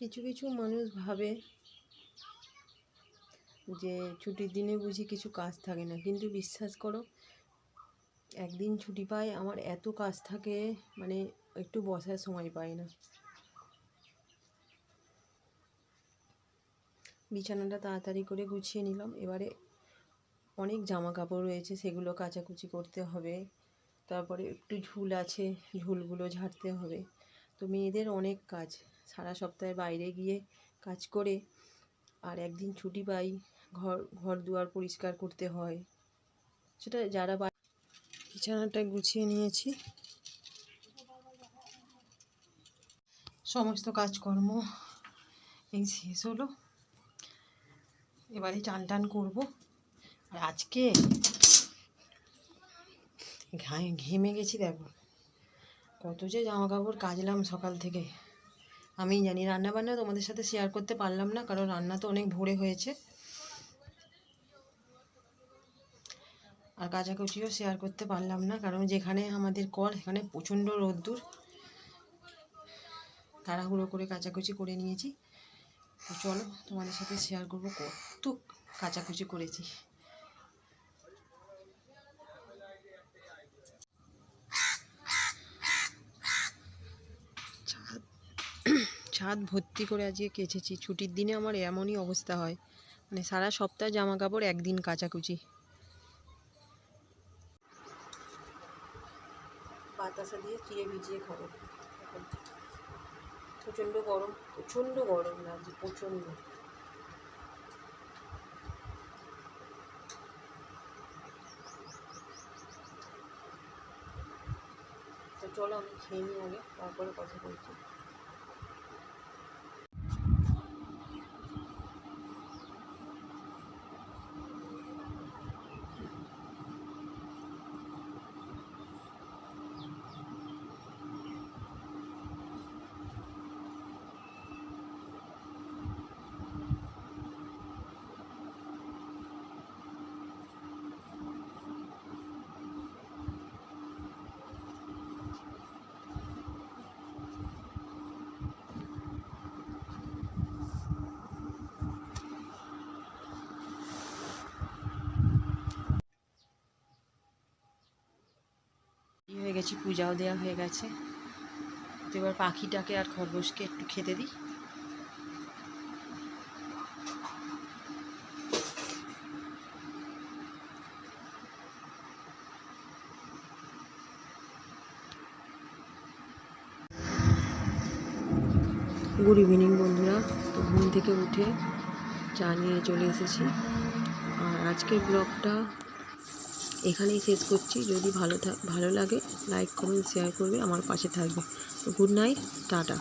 কিছু কিছু মানুষ ভাবে যে ছুটির দিনে বুঝি কিছু কাজ থাকে না। কিন্তু বিশ্বাস করো, একদিন ছুটি পাই, আমার এত কাজ থাকে মানে একটু বসার সময় পাই না। বিছানাটা তাড়াতাড়ি করে গুছিয়ে নিলাম। এবারে অনেক জামা কাপড় রয়েছে, সেগুলো কাচাকুচি করতে হবে। তারপরে একটু ঝুল আছে, ঝুলগুলো ঝাড়তে হবে। তো মেয়েদের অনেক কাজ। সারা সপ্তাহে বাইরে গিয়ে কাজ করে আর একদিন ছুটি পাই, ঘর ঘর দুয়ার পরিষ্কার করতে হয়। সেটা যারা বিছানাটা গুছিয়ে নিয়েছি। সমস্ত কাজকর্ম এই শেষ হলো। এবারে চান টান করব। আর আজকে ঘেমে গেছি দেখো। কত যে জামা কাপড় কাচলাম সকাল থেকে। আমি জানি রান্না বান্না তোমাদের সাথে শেয়ার করতে পারলাম না, কারণ রান্না তো অনেক ভোরে হয়েছে। আর কাচাকুচিও শেয়ার করতে পারলাম না, কারণ যেখানে আমাদের কল, সেখানে প্রচণ্ড রোদ্দুর। তাড়াহুড়ো করে কাচাকুচি করে নিয়েছি। তো চলো তোমাদের সাথে শেয়ার করব, কত কাচাকুচি করেছি ছাদ ছাদ ভর্তি করে আজকে কেচেছি। ছুটির দিনে আমার এমনই অবস্থা হয়। মানে সারা সপ্তাহ জামা কাপড় একদিন কাচাকুচি। বাতাসা দিয়ে চিড়ে ভিজিয়ে খাব। প্রচণ্ড গরম প্রচণ্ড গরম লাগছে প্রচণ্ড। তো চলো আমি খেয়ে নিই আগে, তারপরে কথা বলছি। গেছি, পূজাও দেওয়া হয়ে গেছে। তো এবার পাখিটাকে আর খরগোশকে একটু খেতে দিই। গুড ইভিনিং বন্ধুরা। তো ঘুম থেকে উঠে চা নিয়ে চলে এসেছি। আর আজকের ব্লগটা এখানেই শেষ করছি। যদি ভালো ভালো লাগে লাইক করুন শেয়ার করবে, আমার পাশে থাকবে। Good night, tata.